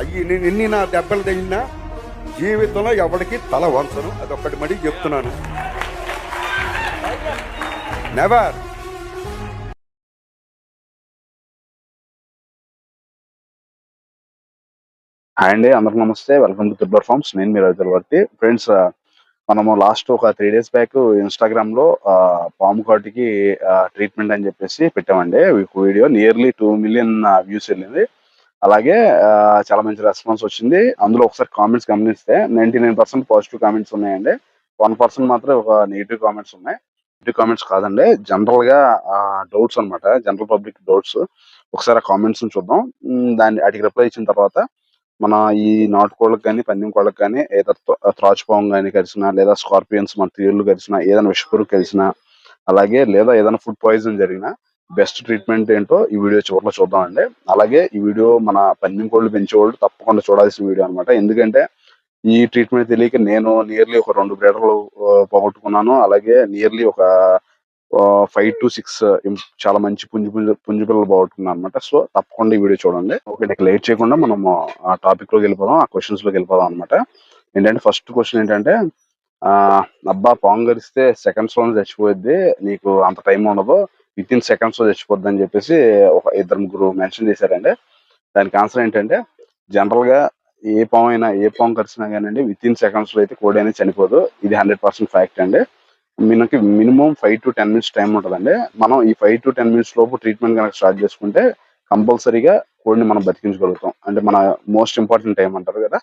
అయ్యి నేను ఎన్ని నా దెబ్బలు తగిలినా జీవితంలో ఎవరికి తల వంచను. అదొక్కటి మడి చెప్తున్నాను. నెవర్ హాయ్ అండి అందరికి నమస్తే. వెల్కమ్ టు త్రిబర్ ఫార్మ్స్ నేను మీరు వర్తి. ఫ్రెండ్స్ మనము లాస్ట్ ఒక త్రీ డేస్ బ్యాక్ ఇన్స్టాగ్రామ్లో పాము కాటికి ట్రీట్మెంట్ అని చెప్పేసి పెట్టామండి. Video nearly two million views వెళ్ళింది. అలాగే ఆ, చాలా మంచి రెస్పాన్స్ వచ్చింది. అందులో ఒకసారి కామెంట్స్ గమనిస్తే ninety nine percent positive comments ఉన్నాయండి. వన్ పర్సెంట్ మాత్రం ఒక నెగిటివ్ కామెంట్స్ ఉన్నాయి. నెగిటివ్ కామెంట్స్ కాదండి. జనరల్గా డౌట్స్ అన్నమాట. General public doubts. ఒకసారి ఆ కామెంట్స్ చూద్దాం. దాన్ని వాటికి రిప్లై ఇచ్చిన తర్వాత మన ఈ నాటుకోళ్ళకి కానీ పందెం కోళ్ళకి కానీ ఏదో త్రాచుపావం కానీ కలిసినా లేదా స్కార్పియన్స్ మన తీరులు కలిసినా ఏదైనా విషపురుగు కలిసినా అలాగే లేదా ఏదైనా ఫుడ్ పాయిజన్ జరిగినా బెస్ట్ ట్రీట్మెంట్ ఏంటో ఈ వీడియో చివరిలో చూద్దామండి. అలాగే ఈ వీడియో మన పందెం కోళ్ళు పెంచేవాళ్ళు తప్పకుండా చూడాల్సిన వీడియో అనమాట ఎందుకంటే ఈ ట్రీట్మెంట్ తెలియక నేను నియర్లీ ఒక రెండు బ్రేడర్లు పోగొట్టుకున్నాను. అలాగే నియర్లీ ఒక ఫైవ్ టు సిక్స్ చాలా మంచి పుంజు పుంజు పుంజు పిల్లలు పోగొట్టుకున్నాను అనమాట సో తప్పకుండా ఈ వీడియో చూడండి. ఓకే నీకు లేట్ చేయకుండా మనం ఆ టాపిక్లోకి వెళ్ళిపోదాం ఆ క్వశ్చన్స్లోకి వెళ్ళిపోదాం అనమాట ఏంటంటే ఫస్ట్ క్వశ్చన్ ఏంటంటే ఆ అబ్బా పాంగరిస్తే సెకండ్స్లోనే చచ్చిపోద్ది నీకు అంత టైం ఉండదు. విత్ ఇన్ సెకండ్స్లో చచ్చిపోద్ది అని చెప్పేసి ఒక ఇద్దరు ముగ్గురు మెన్షన్ చేశారండి. దానికి ఆన్సర్ ఏంటంటే జనరల్గా ఏ పాము అయినా ఏ పాము కరిచినా కానీ విత్ ఇన్ సెకండ్స్లో అయితే కోడి అనేది చనిపోదు. ఇది హండ్రెడ్ పర్సెంట్ ఫ్యాక్ట్ అండి. మనకి minimum five to ten minutes time ఉంటుందండి. మనం ఈ ఫైవ్ టు టెన్ మినిట్స్ లోపు ట్రీట్మెంట్ కనుక స్టార్ట్ చేసుకుంటే కంపల్సరీగా కోడిని మనం బతికించగలుగుతాం అంటే మన మోస్ట్ ఇంపార్టెంట్ టైం అంటారు కదా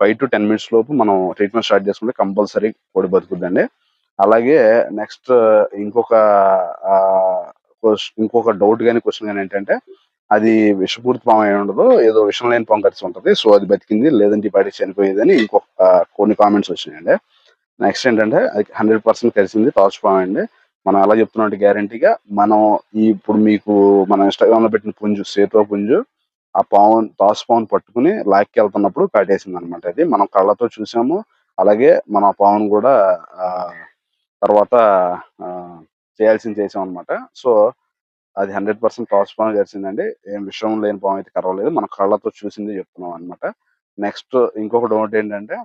ఫైవ్ టు టెన్ మినిట్స్ లోపు మనం ట్రీట్మెంట్ స్టార్ట్ చేసుకుంటే కంపల్సరీ కోడి బతుకుద్దండి. అలాగే నెక్స్ట్ ఇంకొక ఆ, ఇంకొక డౌట్ కానీ క్వశ్చన్ కానీ ఏంటంటే అది విషపూరిత పాము అయి ఉండదు ఏదో విషం లేని పాము కరిచి ఉంటుంది సో అది బతికింది లేదంటే ఈ చనిపోయేదని ఇంకొక కొన్ని కామెంట్స్ వచ్చినాయండి. నెక్స్ట్ ఏంటంటే అది హండ్రెడ్ పర్సెంట్ కలిసింది టార్చ్ పాము అండి. మనం ఎలా చెప్తున్నట్టు గ్యారంటీగా మనం ఇప్పుడు మీకు మన ఇన్స్టాగ్రామ్లో పెట్టిన పుంజు సేతో పుంజు ఆ పావు టాస్ పావును పట్టుకుని లాక్కి వెళ్తున్నప్పుడు కాటేసింది అనమాట అది. మనం కళ్ళతో చూసాము అలాగే మన పావును కూడా ఆ, తర్వాత చేయాల్సింది చేసాం అనమాట సో అది హండ్రెడ్ పర్సెంట్ టాస్ పాము కలిసిందండి ఏం విషయం లేని పాము అయితే కరవలేదు. మన కళ్ళతో చూసింది చెప్తున్నాం అనమాట నెక్స్ట్ ఇంకొక డౌట్ ఏంటంటే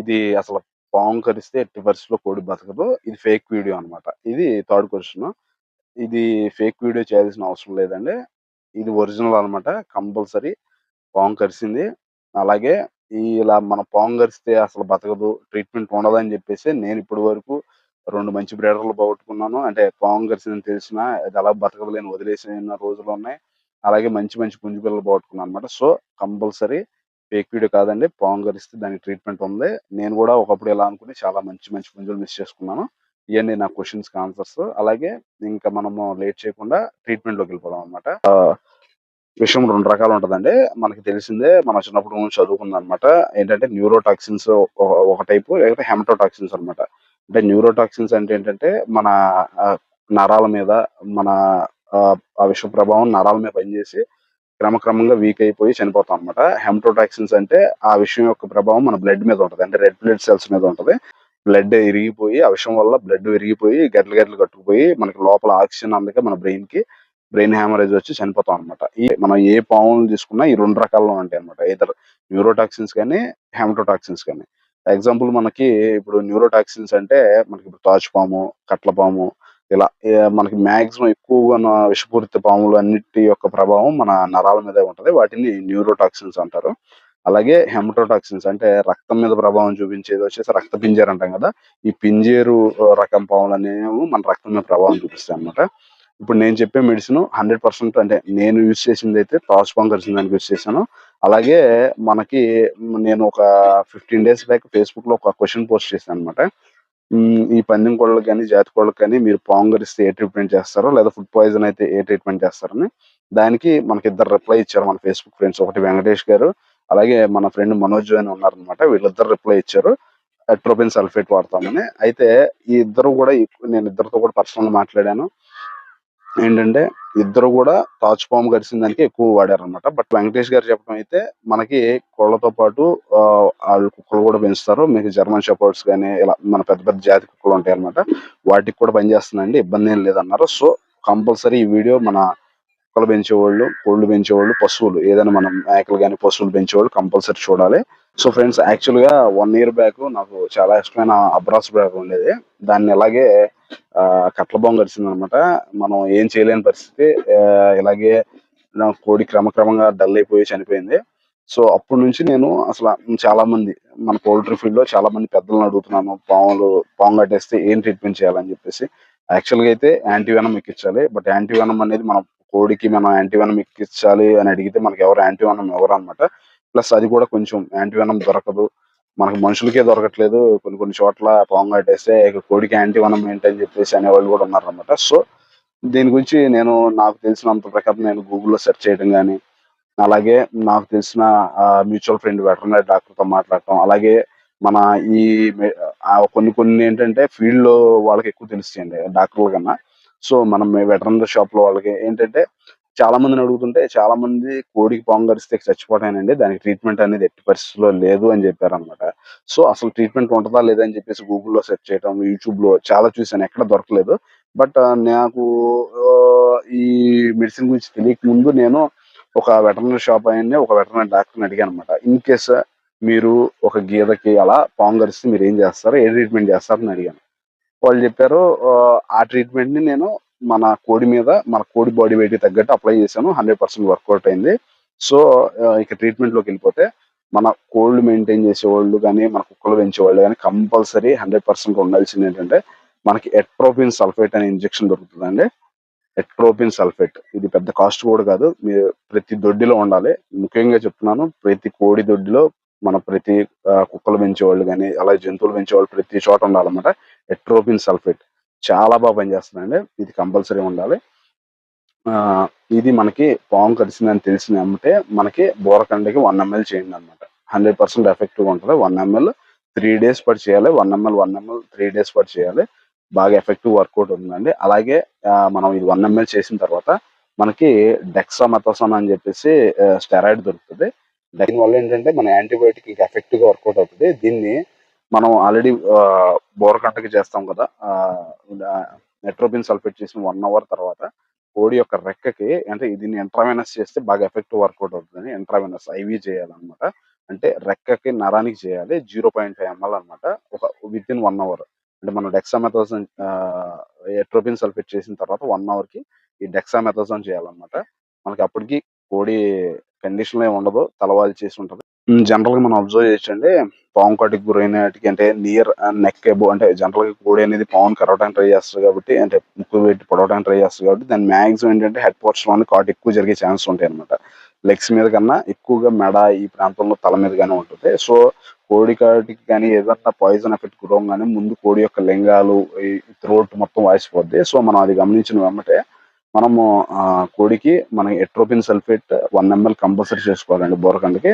ఇది అసలు పాము కరిస్తే ఎట్టి పరిస్థితుల్లో కోడి బతకదు. ఇది ఫేక్ వీడియో అన్నమాట. ఇది థర్డ్ క్వశ్చన్. ఇది ఫేక్ వీడియో చేయాల్సిన అవసరం లేదండి. ఇది ఒరిజినల్ అన్నమాట. కంపల్సరీ పాము కరిసింది. అలాగే ఇలా మన పోంగరిస్తే కరిస్తే అసలు బతకదు ట్రీట్మెంట్ ఉండదని చెప్పేసి నేను ఇప్పటి వరకు రెండు మంచి బ్రీడర్లు పోగొట్టుకున్నాను. అంటే పోంగరిసిందని తెలిసిన అది అలా బతకదులేని వదిలేసిన రోజులు ఉన్నాయి. అలాగే మంచి మంచి పుంజు పిల్లలు పోగొట్టుకున్నాను అనమాట సో కంపల్సరీ ఫేక్ వీడియో కాదండి. పాము కరిస్తే దానికి ట్రీట్మెంట్ ఉంది. నేను కూడా ఒకప్పుడు ఎలా అనుకుని చాలా మంచి మంచి పుంజులు మిస్ చేసుకున్నాను. ఇవన్నీ నా క్వశ్చన్స్కి ఆన్సర్స్. అలాగే ఇంకా మనము లేట్ చేయకుండా ట్రీట్మెంట్లోకి వెళ్ళిపోదాం అనమాట విషయం రెండు రకాలు ఉంటుందండి. మనకి తెలిసిందే మన చిన్నప్పుడు నుంచి చదువుకుంది అనమాట ఏంటంటే న్యూరోటాక్సిన్స్ ఒక టైపు లేకపోతే హెమటోటాక్సిన్స్ అనమాట అంటే న్యూరోటాక్సిన్స్ అంటే ఏంటంటే మన నరాల మీద మన ఆ, విష ప్రభావం నరాల మీద పనిచేసి క్రమక్రమంగా వీక్ అయిపోయి చనిపోతాం అనమాట హెమటోటాక్సిన్స్ అంటే ఆ విషయం యొక్క ప్రభావం మన బ్లడ్ మీద ఉంటుంది. అంటే రెడ్ బ్లడ్ సెల్స్ మీద ఉంటుంది. బ్లడ్ ఇరిగిపోయి ఆ విషయం వల్ల బ్లడ్ విరిగిపోయి గడ్డలు గడ్డలు కట్టుకుపోయి మనకి లోపల ఆక్సిజన్ అందుకే మన బ్రెయిన్కి బ్రెయిన్ హ్యామరేజ్ వచ్చి చనిపోతాం అనమాట ఈ మనం ఏ పాములు తీసుకున్నా ఈ రెండు రకాల్లో ఉంటాయి అనమాట ఇతర న్యూరోటాక్సిన్స్ కానీ హెమటోటాక్సిన్స్ కానీ. ఎగ్జాంపుల్ మనకి ఇప్పుడు న్యూరోటాక్సిన్స్ అంటే మనకి ఇప్పుడు పాము కట్ల పాము ఇలా మనకి మాక్సిమం ఎక్కువగా ఉన్న విషపూరిత పాములు అన్నిటి యొక్క ప్రభావం మన నరాల మీద ఉంటది. వాటిని న్యూరోటాక్సిన్స్ అంటారు. అలాగే హెమటోటాక్సిన్స్ అంటే రక్తం మీద ప్రభావం చూపించేది వచ్చేసి రక్త పింజేరు అంటాం కదా. ఈ పింజేరు రకం పాములు అనేవి మన రక్తం మీద ప్రభావం చూపిస్తాయి అన్నమాట. ఇప్పుడు నేను చెప్పే మెడిసిన్ హండ్రెడ్ పర్సెంట్ అంటే నేను యూజ్ చేసింది అయితే టాస్ పాంగ్ దానికి యూజ్ చేశాను. అలాగే మనకి నేను ఒక ఫిఫ్టీన్ డేస్ బ్యాక్ ఫేస్బుక్లో ఒక క్వశ్చన్ పోస్ట్ చేశాను అనమాట ఈ పందెం కోళ్ళకి కానీ జాతి కోళ్ళకి కానీ మీరు పాంగరిస్తే ఏ ట్రీట్మెంట్ చేస్తారో లేదా ఫుడ్ పాయిజన్ అయితే ఏ ట్రీట్మెంట్ చేస్తారని దానికి మనకి ఇద్దరు రిప్లై ఇచ్చారు మన ఫేస్బుక్ ఫ్రెండ్స్ ఒకటి వెంకటేష్ గారు అలాగే మన ఫ్రెండ్ మనోజ్ అని ఉన్నారనమాట వీళ్ళిద్దరు రిప్లై ఇచ్చారు. అట్రోపిన్ సల్ఫేట్ వాడతామని. అయితే ఈ ఇద్దరు కూడా నేను ఇద్దరితో కూడా పర్సనల్ మాట్లాడాను. ఏంటంటే ఇద్దరు కూడా తాచు పాము కరిసిన దానికి ఎక్కువ వాడారనమాట బట్ వెంకటేష్ గారు చెప్పడం అయితే మనకి కోళ్ళతో పాటు వాళ్ళు కుక్కలు కూడా పెంచుతారు. మీకు జర్మన్ షపోర్ట్స్ కానీ ఇలా మన పెద్ద పెద్ద జాతి కుక్కలు ఉంటాయి అనమాట వాటికి కూడా పనిచేస్తుందండి. ఇబ్బంది ఏం లేదన్నారు. సో కంపల్సరీ ఈ వీడియో మన కుక్కలు పెంచేవాళ్ళు కోళ్ళు పెంచేవాళ్ళు పశువులు. ఏదైనా మనం మేకలు కానీ పశువులు పెంచేవాళ్ళు కంపల్సరీ చూడాలి. సో ఫ్రెండ్స్ యాక్చువల్గా వన్ ఇయర్ బ్యాక్ నాకు చాలా ఇష్టమైన అబ్రాస్ బ్యాగ్ ఉండేది. దాన్ని ఇలాగే కట్ల బొంగ గడిచింది అనమాట మనం ఏం చేయలేని పరిస్థితి. ఇలాగే నా కోడి క్రమక్రమంగా డల్ అయిపోయి చనిపోయింది. సో అప్పటి నుంచి నేను అసలు చాలా మంది మన పౌల్ట్రీ ఫీల్డ్లో చాలా మంది పెద్దలను అడుగుతున్నాను పాములు పాము కట్టేస్తే ఏం ట్రీట్మెంట్ చేయాలని చెప్పేసి. యాక్చువల్గా అయితే యాంటీవెనం ఎక్కించాలి. బట్ యాంటీవెనం అనేది మనం కోడికి మనం యాంటీవెనం ఎక్కించాలి అని అడిగితే మనకి ఎవరు యాంటీవెనం ఎవరు అనమాట ప్లస్ అది కూడా కొంచెం యాంటీవెనం దొరకదు. మనకి మనుషులకే దొరకట్లేదు. కొన్ని కొన్ని చోట్ల పాము ఇక కోడికి యాంటీవెనం ఏంటని చెప్పేసి అనేవాళ్ళు కూడా ఉన్నారు అనమాట సో దీని గురించి నేను నాకు తెలిసినంత ప్రకారం నేను గూగుల్లో సెర్చ్ చేయడం కానీ అలాగే నాకు తెలిసిన మ్యూచువల్ ఫ్రెండ్ వెటర్నరీ డాక్టర్తో మాట్లాడటం అలాగే మన ఈ కొన్ని కొన్ని ఏంటంటే ఫీల్డ్లో వాళ్ళకి ఎక్కువ తెలుస్తాయండి డాక్టర్ల కన్నా. సో మనం వెటర్నరీ షాప్లో వాళ్ళకి ఏంటంటే చాలా మందిని అడుగుతుంటే చాలా మంది కోడికి పొంగరిస్తే కరిస్తే చచ్చిపోతాయనండి. దానికి ట్రీట్మెంట్ అనేది ఎట్టి పరిస్థితుల్లో లేదు అని చెప్పారు అనమాట సో అసలు ట్రీట్మెంట్ ఉంటుందా లేదా అని చెప్పేసి గూగుల్లో సెర్చ్ చేయడం యూట్యూబ్లో చాలా చూసాను ఎక్కడ దొరకలేదు. బట్ నాకు ఈ మెడిసిన్ గురించి తెలియక ముందు నేను ఒక వెటర్నరీ షాప్ ఆయన్ని ఒక వెటర్నరీ డాక్టర్ని అడిగాను అనమాట ఇన్ కేస్ మీరు ఒక గీదకి అలా పాంగరిస్తే కరిస్తే మీరు ఏం చేస్తారు? ఏ ట్రీట్మెంట్ చేస్తారని అడిగాను. వాళ్ళు చెప్పారు ఆ, ట్రీట్మెంట్ని నేను మన కోడి మీద మన కోడి బాడీ వెయిట్ తగ్గట్టు అప్లై చేశాను. హండ్రెడ్ పర్సెంట్ వర్కౌట్ అయింది. సో ఇక ట్రీట్మెంట్లోకి వెళ్ళిపోతే మన కోల్డ్ మెయింటైన్ చేసేవాళ్ళు కానీ మన కుక్కలు పెంచేవాళ్ళు కానీ కంపల్సరీ హండ్రెడ్ పర్సెంట్ ఉండాల్సింది ఏంటంటే మనకి ఎట్రోపిన్ సల్ఫేట్ అనే ఇంజెక్షన్ దొరుకుతుందండి. Atropine sulphate. ఇది పెద్ద కాస్ట్ కూడా కాదు. మీరు ప్రతి దొడ్డిలో ఉండాలి. ముఖ్యంగా చెప్తున్నాను ప్రతి కోడి దొడ్డిలో మన ప్రతి కుక్కలు కుక్కలు పెంచేవాళ్ళు కానీ అలాగే జంతువులు పెంచేవాళ్ళు ప్రతి చోట ఉండాలన్నమాట. ఎట్రోపిన్ సల్ఫేట్ చాలా బాగా పనిచేస్తుందండి. ఇది కంపల్సరీ ఉండాలి. ఆ, ఇది మనకి పాము కరిచిందని తెలిసిన అంటే మనకి బోరకండకి వన్ ఎంఎల్ చేయండి అనమాట హండ్రెడ్ పర్సెంట్ ఎఫెక్టివ్ ఉంటుంది. వన్ ఎంఎల్ త్రీ డేస్ పడి చేయాలి. One ml one ml three days పడి చేయాలి. బాగా ఎఫెక్టివ్ వర్కౌట్ ఉందండి. అలాగే మనం ఇది వన్ ఎంఎల్ చేసిన తర్వాత మనకి డెక్సామెథాసోన్ అని చెప్పేసి స్టెరాయిడ్ దొరుకుతుంది. దీని వల్ల ఏంటంటే మన యాంటీబయోటిక్ ఇంకా ఎఫెక్టివ్ వర్కౌట్ అవుతుంది. దీన్ని మనం ఆల్రెడీ బోరకంటకి చేస్తాం కదా నెట్రోపిన్ సల్ఫేట్ చేసిన వన్ అవర్ తర్వాత కోడి యొక్క రెక్కకి అంటే దీన్ని ఎంట్రావెనస్ చేస్తే బాగా ఎఫెక్టివ్ వర్కౌట్ అవుతుంది ఎంట్రావెనస్ ఐవి చేయాలన్నమాట. అంటే రెక్కకి నరానికి చేయాలి జీరో పాయింట్ ఫైవ్ ఎంఎల్ అనమాట ఒక విత్ ఇన్ వన్ అవర్ అంటే మనం డెక్సామెథోజన్ ఎట్రోపిన్ సల్ఫేట్ చేసిన తర్వాత వన్ అవర్కి ఈ డెక్సామెథోజన్ చేయాలన్నమాట. మనకి అప్పటికి కోడి కండిషన్లో ఉండదు తలవాలి చేసి ఉంటది. Hmm, జనరల్గా మనం అబ్జర్వ్ చేయొచ్చండి. పాము కాటికి గురైనటికి అంటే నియర్ నెక్ ఎబో అంటే జనరల్గా కోడి అనేది పావును కరవడానికి ట్రై చేస్తారు కాబట్టి అంటే ముక్కు పెట్టి పొడవడానికి ట్రై చేస్తారు కాబట్టి దాని మ్యాక్సిమం ఏంటంటే హెడ్ పోర్ట్స్లోని కాటు ఎక్కువ జరిగే ఛాన్స్ ఉంటాయి అనమాట లెగ్స్ మీద కన్నా ఎక్కువగా మెడ ఈ ప్రాంతంలో తల మీద కానీ ఉంటుంది. సో కోడి కాటికి కానీ ఏదన్నా పాయిజన్ ఎఫెక్ట్ గురవగానే ముందు కోడి యొక్క లింగాలు ఈ థ్రోట్ మొత్తం వాసిపోద్ది సో మనం అది గమనించిన వెంబటే మనము కోడికి మన atropine sulphate one ml compulsory చేసుకోవాలండి బోరకండకి.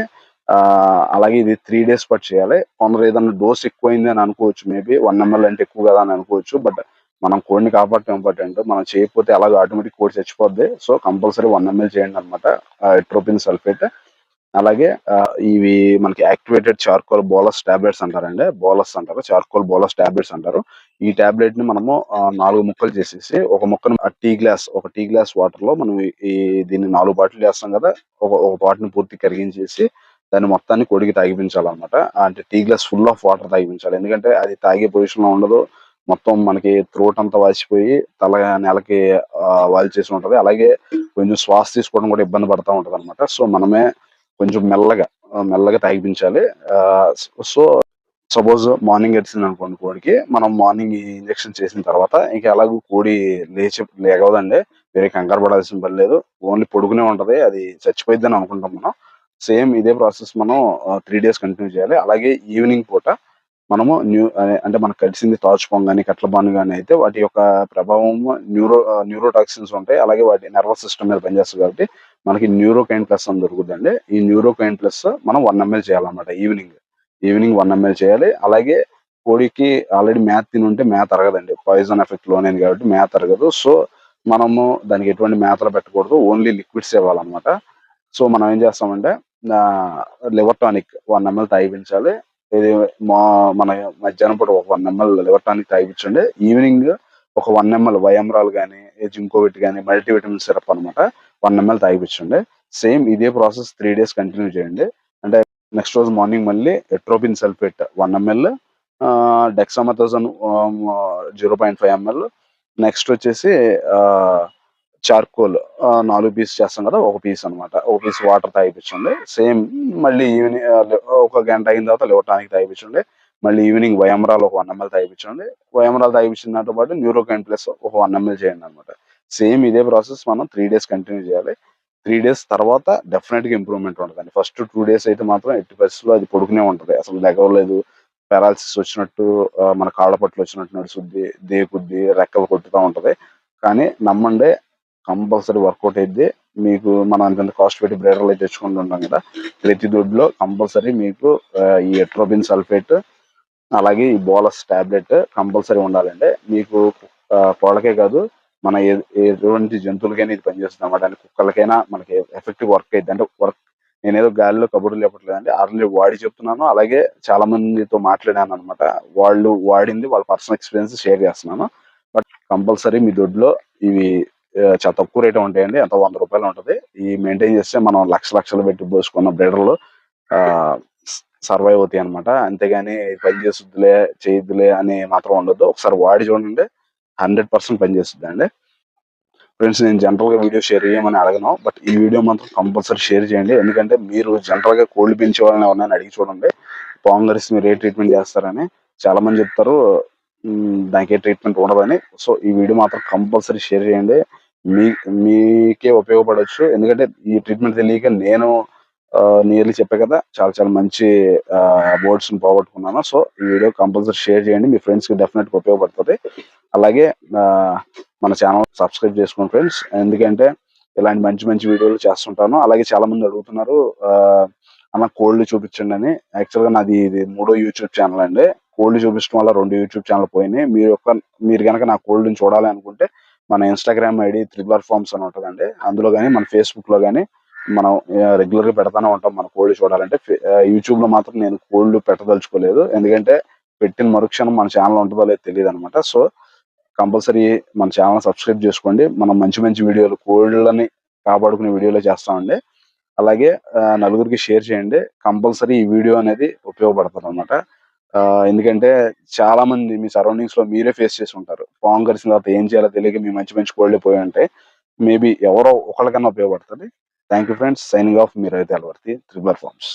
అలాగే ఇది త్రీ డేస్ పట్టు చేయాలి. కొందరు ఏదన్నా డోస్ ఎక్కువైంది అని అనుకోవచ్చు మేబీ వన్ ఎంఎల్ అంటే ఎక్కువ కదా అని అనుకోవచ్చు బట్ మనం కోడిని కాపాడటం ఇంపార్టెంట్. మనం చేయకపోతే అలాగే ఆటోమేటిక్ కోడి చచ్చిపోద్ది. సో కంపల్సరీ వన్ ఎంఎల్ చేయండి అనమాట ఎట్రోపిన్ సల్ఫేట్ అలాగే ఆ, ఇవి మనకి యాక్టివేటెడ్ చార్కోల్ బోలస్ టాబ్లెట్స్ అంటారండి. బోలస్ అంటారు చార్కోల్ బోలస్ టాబ్లెట్స్ అంటారు. ఈ టాబ్లెట్ని మనము నాలుగు ముక్కలు చేసేసి ఒక ముక్కను ఆ టీ గ్లాస్ ఒక టీ గ్లాస్ వాటర్లో మనం ఈ- ఈ దీన్ని నాలుగు బాటిల్ చేస్తాం కదా. ఒక ఒక బాటిల్ పూర్తి కరిగించేసి దాన్ని మొత్తాన్ని కొడికి తాగిపించాలన్నమాట. అంటే tea glass full of water తాగిపించాలి. ఎందుకంటే అది తాగే పొజిషన్లో ఉండదు. మొత్తం మనకి త్రోట్ అంతా వాసిపోయి తల నెలకి వాల్చేసి ఉంటది. అలాగే కొంచెం శ్వాస తీసుకోవడం కూడా ఇబ్బంది పడతా ఉంటుంది అనమాట సో మనమే కొంచెం మెల్లగా మెల్లగా తాగిపించాలి. సో సపోజ్ మార్నింగ్ ఎడిసింది అనుకోండి కోడికి. మనం మార్నింగ్ ఇంజక్షన్ ఇంజెక్షన్ చేసిన తర్వాత ఇంకా ఎలాగో కోడి లేచి లేగవదండి. వేరే కంగారు పడాల్సిన పని లేదు. ఓన్లీ పొడుగునే ఉంటది. అది చచ్చిపోయిద్దని అనుకుంటాం మనం. సేమ్ ఇదే ప్రాసెస్ మనం త్రీ డేస్ కంటిన్యూ చేయాలి. అలాగే ఈవినింగ్ పూట మనము న్యూ అంటే మనకు కలిసింది తాచుకోం కానీ కట్లబాను కానీ అయితే వాటి యొక్క ప్రభావం న్యూరో న్యూరోటాక్సిన్స్ ఉంటాయి. అలాగే వాటి నర్వస్ సిస్టమ్ మీద పనిచేస్తుంది కాబట్టి మనకి న్యూరోకైన్ ప్లస్ అని దొరుకుతుందండి. ఈ న్యూరోకైన్ ప్లస్ మనం వన్ ఎంఎల్ చేయాలన్నమాట ఈవినింగ్ ఈవినింగ్ వన్ ఎంఎల్ చేయాలి. అలాగే కోడికి ఆల్రెడీ మ్యాథ్ తిని ఉంటే మ్యాథ్ అరగదండి పాయిజన్ ఎఫెక్ట్ లోనేది కాబట్టి మ్యాథ్ అరగదు. సో మనము దానికి ఎటువంటి మేతలు పెట్టకూడదు. Only liquids ఇవ్వాలన్నమాట. సో మనం ఏం చేస్తామంటే లివర్ టానిక్ వన్ ఎంఎల్ తాగిపించాలి. ఇది మా మన మధ్యాహ్నం పూట ఒక వన్ ఎంఎల్ లివర్ టానిక్ తాగిపించండి. ఈవినింగ్ ఒక వన్ ఎంఎల్ వయమ్రాల్ కానీ జింకోవిట్ కానీ మల్టీవిటమిన్ సిరప్ అనమాట వన్ ఎంఎల్ తాగిపించండి. సేమ్ ఇదే ప్రాసెస్ త్రీ డేస్ కంటిన్యూ చేయండి. అంటే నెక్స్ట్ రోజు మార్నింగ్ మళ్ళీ atropine sulphate one ml dexamethasone zero point five ml next వచ్చేసి చార్కోల్ నాలుగు పీస్ చేస్తాం కదా ఒక పీస్ అన్నమాట. ఒక పీస్ వాటర్ తాగిపించండి సేమ్ మళ్ళీ ఈవినింగ్ ఒక గంట అయిన తర్వాత లేవటానికి తాగిపించండి మళ్ళీ ఈవినింగ్ వయమరాలు ఒక వన్ ఎంఎల్ తాగిపించండి వయమరాలు తాగిపించిన దాంతో పాటు న్యూరోకైన్ ప్లస్ ఒక వన్ ఎంఎల్ చేయండి అనమాట సేమ్ ఇదే ప్రాసెస్ మనం త్రీ డేస్ కంటిన్యూ చేయాలి. త్రీ డేస్ తర్వాత డెఫినెట్గా ఇంప్రూవ్మెంట్ ఉంటుందండి. ఫస్ట్ టూ డేస్ అయితే మాత్రం ఎట్టి పరిస్థితుల్లో అది పొడుకునే ఉంటది. అసలు దగ్గరలేదు పారాలసిస్ వచ్చినట్టు మన కాళ్ళ పట్లు వచ్చినట్టు నడుస్తుంది దేకుద్ది రెక్కలు కొట్టుతూ ఉంటది. కానీ నమ్మండి కంపల్సరీ వర్కౌట్ అయితే మీకు మనం అంతంత కాస్ట్ పెట్టి బ్రేడర్లు అయితే తెచ్చుకుంటూ ఉంటాం కదా. ప్రతి దుడ్లో కంపల్సరీ మీకు ఈ ఎట్రోబిన్ సల్ఫేట్ అలాగే ఈ బోలస్ టాబ్లెట్ కంపల్సరీ ఉండాలండి. మీకు ఆ, కోళ్ళకే కాదు మన ఎటువంటి జంతువులకైనా ఇది పనిచేస్తుంది అన్నమాట. అంటే కుక్కలకైనా మనకి ఎఫెక్టివ్ వర్క్ అయితే అంటే వర్క్ నేనేదో గాలిలో కబుర్లు చెప్పట్లేదండి ఆల్రెడీ వాడి చెప్తున్నాను. అలాగే చాలా మందితో మాట్లాడాను అనమాట వాళ్ళు వాడింది వాళ్ళ పర్సనల్ ఎక్స్పీరియన్స్ షేర్ చేస్తున్నాను. బట్ కంపల్సరీ మీ దొడ్లో ఇవి చాలా తక్కువ రేట్ ఉంటాయండి. ఎంత? వంద రూపాయలు ఉంటది. ఈ మెయింటైన్ చేస్తే మనం లక్ష లక్షలు పెట్టి పోసుకున్న బ్రీడర్లు సర్వైవ్ అవుతాయి అనమాట అంతేగాని పని చేస్తుందిలే చేయొద్దులే అని మాత్రం ఉండదు ఒకసారి వాడి చూడండి. హండ్రెడ్ పర్సెంట్ పని చేస్తుంది అండి? ఫ్రెండ్స్ నేను జనరల్గా వీడియో షేర్ చేయమని అడగను. బట్ ఈ వీడియో మాత్రం కంపల్సరీ షేర్ చేయండి. ఎందుకంటే మీరు జనరల్గా పెంచే వాళ్ళని ఎవరైనా అడిగి చూడండి. పాంగరిస్ మీరు ఏ ట్రీట్మెంట్ చేస్తారని చాలా మంది చెప్తారు దానికి ఏ ట్రీట్మెంట్ ఉండదని. సో ఈ వీడియో మాత్రం కంపల్సరీ షేర్ చేయండి. మీ మీకే ఉపయోగపడవచ్చు ఎందుకంటే ఈ ట్రీట్మెంట్ తెలియక నేను నియర్లీ చెప్పే కదా చాలా చాలా మంచి బోర్డ్స్ పోగొట్టుకున్నాను. సో ఈ వీడియో కంపల్సరీ షేర్ చేయండి. మీ ఫ్రెండ్స్కి డెఫినెట్ ఉపయోగపడుతుంది. అలాగే మన ఛానల్ సబ్స్క్రైబ్ చేసుకోండి ఫ్రెండ్స్. ఎందుకంటే ఇలాంటి మంచి మంచి వీడియోలు చేస్తుంటాను. అలాగే చాలా మంది అడుగుతున్నారు అన్న కోల్డ్ చూపించండి అని. యాక్చువల్గా నాది ఇది మూడో యూట్యూబ్ ఛానల్ అండి. కోల్డ్ చూపించడం వల్ల రెండు యూట్యూబ్ ఛానల్ పోయినాయి. మీరు యొక్క మీరు కనుక నా కోల్డ్ చూడాలి అనుకుంటే మన ఇన్స్టాగ్రామ్ ఐడి త్రిబులర్ ఫార్మ్స్ అని ఉంటుందండి. అందులో కానీ మన ఫేస్బుక్లో కానీ మనం రెగ్యులర్గా పెడతానే ఉంటాం. మన కోల్డ్ చూడాలంటే యూట్యూబ్లో మాత్రం నేను కోల్డ్ పెట్టదలుచుకోలేదు. ఎందుకంటే పెట్టిన మరుక్షణం మన ఛానల్ ఉంటుందో లేదో తెలియదు అనమాట సో కంపల్సరీ మన ఛానల్ సబ్స్క్రైబ్ చేసుకోండి. మనం మంచి మంచి వీడియోలు కోళ్ళని కాపాడుకునే వీడియోలు చేస్తామండి. అలాగే నలుగురికి షేర్ చేయండి. కంపల్సరీ ఈ వీడియో అనేది ఉపయోగపడుతుంది అనమాట ఎందుకంటే చాలా మంది మీ సరౌండింగ్స్లో మీరే ఫేస్ చేసి ఉంటారు. పాము కరిసిన తర్వాత ఏం చేయాలో తెలియక మీ మంచి మంచి కోళ్ళు పోయి ఉంటాయి మేబీ ఎవరో ఒకరికన్నా ఉపయోగపడుతుంది. Thank you friends signing off మీరు అయితే అలవర్తి. త్రిబర్ ఫార్మ్స్